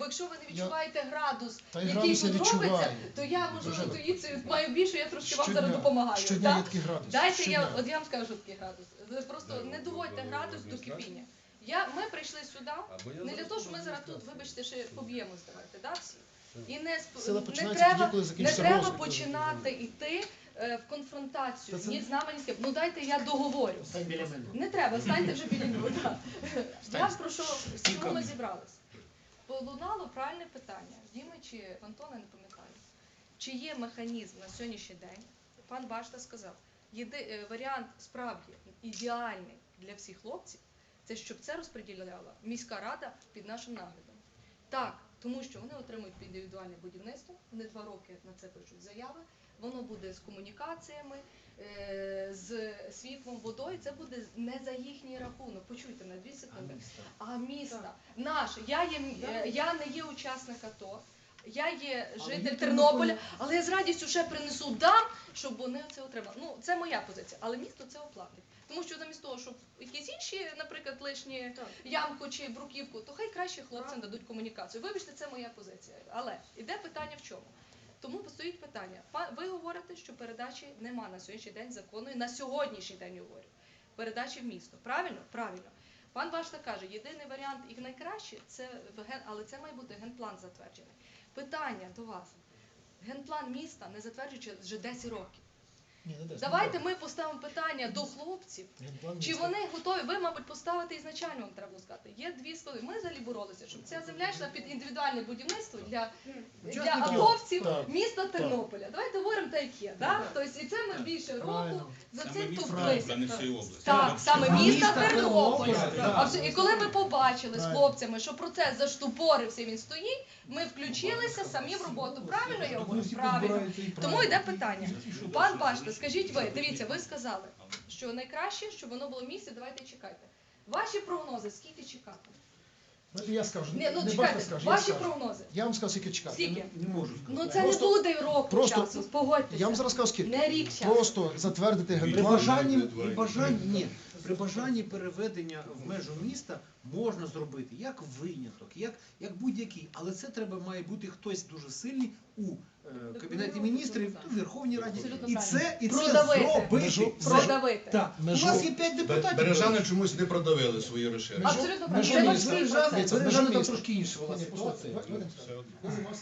Бо якщо ви не відчуваєте градус, Та й який градус я тут робиться, відчуваю. то я можу Дуже. тоді це маю більше, я трошки вам Щодня- зараз допомагаю. Щодня так? такий градус. Дайте я, Щодня. от я вам скажу такий градус. Ви просто Да, не доводьте до градус до кипіння. Я, ми прийшли сюди не для того, що ми зараз тут, вибачте, ще поб'ємо здавати, да, всі. І не, сп- Сила не починається тоді, треба, коли не закінчиться треба розвиток. починати йти е, в конфронтацію Та це- ні з нами, ні з ким. Ну дайте я договорю. Стань біля мене. Не треба, станьте вже біля нього. да. Я про що чому ми зібралися? Полунало правильне питання. Діми чи Антона, не пам'ятаю. Чи є механізм на сьогоднішній день? Пан Башта сказав, єди, е, варіант справді ідеальний для всіх хлопців, це щоб це розподіляла міська рада під нашим наглядом. Так, тому що вони отримують індивідуальне будівництво, вони два роки на це пишуть заяви, воно буде з комунікаціями, з світлом, водою, це буде не за їхній рахунок. Почуйте мене, дві секунди. А міста наше. Я є е, я не є учасник АТО. Я є житель Тернополя, але я з радістю ще принесу дам, щоб вони це отримали. Ну це моя позиція, але місто це оплатить. Тому що замість того, щоб якісь інші, наприклад, лишні ямку чи бруківку, то хай краще хлопцям дадуть комунікацію. Вибачте, це моя позиція. Але іде питання в чому? Тому постоїть питання. Ви говорите, що передачі нема на сьогоднішній день законної, на сьогоднішній день говорю. Передачі в місто. Правильно? Правильно. Пан Башта каже, єдиний варіант і найкраще це ген, але це має бути генплан затверджений. Питання до вас. Генплан міста не затверджується вже 10 років. Давайте ми поставимо питання до хлопців. Чи вони готові? Ви, мабуть, поставити ізначально вам треба було сказати. Є дві склади. Ми взагалі боролися, щоб ця земля йшла під індивідуальне будівництво для, для атовців міста Тернополя. Давайте говоримо так, як є. Да? Тобто, і це ми більше року за цим області. Так, саме міста Тернополя. Тернополя, А все- І коли ми побачили з хлопцями, що процес заштупорився, він стоїть, ми включилися самі в роботу. Правильно я говорю? Правильно. Тому йде питання. Пан Башта, скажіть ви, дивіться, ви сказали, що найкраще, щоб воно було в місці, давайте чекайте. Ваші прогнози, скільки чекати? Давайте я скажу. Не, ну не чекайте, скажу, я ваші скажу. прогнози. Я вам скажу, скільки чекати. Скільки? Не можу сказати. Ну це Просто- не буде року просто- часу, погодьтеся. Я вам зараз скажу, скільки. Не рік часу. Просто затвердити При генплан. бажанні, при бажанні, ні, при бажанні переведення в межу міста можна зробити як виняток, як, як будь-який. Але це треба має бути хтось дуже сильний у е, Кабінеті міністрів, у Верховній Раді. І це, і це Продавити. зробити. Межу- Продавити. Так, у нас є п'ять депутатів. Бережани чомусь не продавили свої розширення. Абсолютно правильно. Бережани там трошки інша була ситуація.